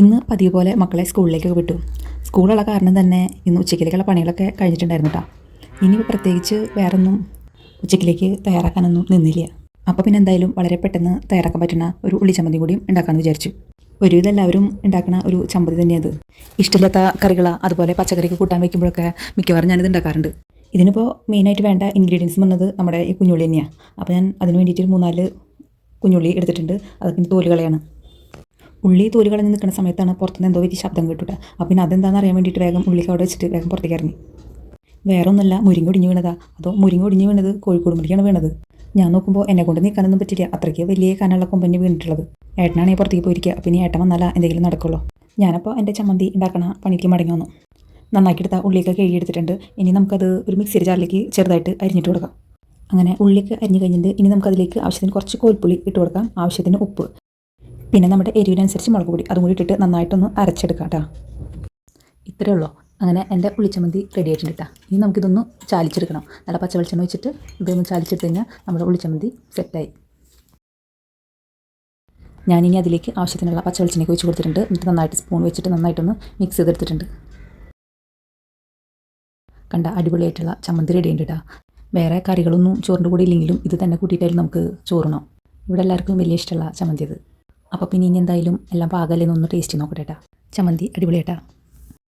ഇന്ന് പതിവ് പോലെ മക്കളെ സ്കൂളിലേക്ക് വിട്ടു. സ്കൂളുള്ള കാരണം തന്നെ ഇന്ന് ഉച്ചയ്ക്കിലേക്കുള്ള പണികളൊക്കെ കഴിഞ്ഞിട്ടുണ്ടായിരുന്നു കേട്ടോ ഇനി പ്രത്യേകിച്ച് വേറൊന്നും ഉച്ചയ്ക്കിലേക്ക് തയ്യാറാക്കാനൊന്നും നിന്നില്ല. അപ്പോൾ പിന്നെ എന്തായാലും വളരെ പെട്ടെന്ന് തയ്യാറാക്കാൻ പറ്റുന്ന ഒരു ഉള്ളിച്ചമ്മന്തി കൂടിയും ഉണ്ടാക്കാമെന്ന് വിചാരിച്ചു. ഒരുവിധം എല്ലാവരും ഉണ്ടാക്കുന്ന ഒരു ചമ്മന്തി തന്നെയത് ഇഷ്ടമില്ലാത്ത കറികൾ അതുപോലെ പച്ചക്കറിക്ക് കൂട്ടാൻ വയ്ക്കുമ്പോഴൊക്കെ മിക്കവാറും ഞാനിത് ഉണ്ടാക്കാറുണ്ട്. ഇതിനിപ്പോൾ മെയിനായിട്ട് വേണ്ട ഇൻഗ്രീഡിയൻസ് വന്നത് നമ്മുടെ ഈ കുഞ്ഞുള്ളി തന്നെയാണ് അപ്പോൾ ഞാൻ അതിന് വേണ്ടിയിട്ട് ഒരു മൂന്നാൽ കുഞ്ഞുള്ളി എടുത്തിട്ടുണ്ട്. അതൊക്കെ തോലുകളെയാണ്. തോൽ കളയാണ് ഉള്ളി തോൽ കളഞ്ഞ് നിൽക്കുന്ന സമയത്താണ് പുറത്തുനിന്ന് എന്തോ വലിയ ശബ്ദം കേട്ടിട്ട്. അപ്പോൾ പിന്നെ അതെന്താണെന്ന് അറിയാൻ വേണ്ടിയിട്ട് വേഗം ഉള്ളിക്ക് അവിടെ വെച്ചിട്ട് വേഗം പുറത്തേക്ക് ഇറങ്ങി. വേറെ ഒന്നല്ല മുരിങ്ങ ഒടിഞ്ഞു വീണതാ. അതോ മുരിങ്ങ ഒടിഞ്ഞു വീണത് കോഴിക്കോട് മുരിക്കാണ് വീണത്. ഞാൻ നോക്കുമ്പോൾ എന്നെ കൊണ്ട് നിൽക്കാനൊന്നും പറ്റില്ല. അത്രയ്ക്ക് വലിയ കനുള്ള കൊമ്പന്നെ വീണിട്ടുള്ളത്. ഏട്ടനാണെങ്കിൽ പുറത്തേക്ക് പോയിരിക്കുക. പിന്നെ ഏട്ടൻ വന്നാല എന്തെങ്കിലും നടക്കുള്ളൂ. ഞാനപ്പോൾ എന്റെ ചമ്മന്തി ഉണ്ടാക്കണ പണിക്ക് മടങ്ങി വന്നു. നന്നാക്കി എടുത്താൽ ഉള്ളിയൊക്കെ കഴുകിയെടുത്തിട്ടുണ്ട് ഇനി നമുക്കത് ഒരു മിക്സിയുടെ ജാറിലേക്ക് ചെറുതായിട്ട് അരിഞ്ഞിട്ട് കൊടുക്കാം. അങ്ങനെ ഉള്ളിയൊക്കെ അരിഞ്ഞു കഴിഞ്ഞിട്ട് ഇനി നമുക്കതിലേക്ക് ആവശ്യത്തിന് കുറച്ച് കോൽപ്പുളി ഇട്ട് കൊടുക്കാം. ആവശ്യത്തിന് ഉപ്പ്. പിന്നെ നമ്മുടെ എരിവിനനുസരിച്ച് മുളക് പൊടി അതും കൂടി ഇട്ടിട്ട് നന്നായിട്ടൊന്ന് അരച്ചെടുക്കാം കേട്ടോ. ഇത്രയേ ഉള്ളൂ. അങ്ങനെ എന്റെ ഉള്ളിച്ചമന്തി റെഡി ആയിട്ടുണ്ട് കേട്ടോ. ഇനി നമുക്കിതൊന്ന് ചാലിച്ചെടുക്കണം. നല്ല പച്ച വെളിച്ചെണ്ണ വെച്ചിട്ട് ഇതൊന്ന് ചാലിച്ചെടുത്ത് കഴിഞ്ഞാൽ നമ്മുടെ ഉള്ളിച്ചമന്തി സെറ്റായി ഞാനിനി അതിലേക്ക് ആവശ്യത്തിനുള്ള പച്ച വെളിച്ചെണ്ണയ്ക്ക് ഒഴിച്ച് കൊടുത്തിട്ടുണ്ട്. എന്നിട്ട് നന്നായിട്ട് സ്പൂൺ വെച്ചിട്ട് നന്നായിട്ടൊന്ന് മിക്സ് ചെയ്തെടുത്തിട്ടുണ്ട്. കണ്ട അടിപൊളിയായിട്ടുള്ള ചമ്മന്തി റെഡി ഉണ്ട് കേട്ടോ. വേറെ കറികളൊന്നും ചോറിന്റെ കൂടെ ഇല്ലെങ്കിലും ഇത് തന്നെ കൂട്ടിയിട്ടായാലും നമുക്ക് ചോറണം. ഇവിടെ എല്ലാവർക്കും വലിയ ഇഷ്ടമുള്ള ചമ്മന്തി അത്. അപ്പോൾ പിന്നെ ഇനി എന്തായാലും എല്ലാം പാകല്ലേ ഒന്ന് ടേസ്റ്റ് നോക്കട്ടെ കേട്ടോ ചമ്മന്തി അടിപൊളിയായിട്ടാ.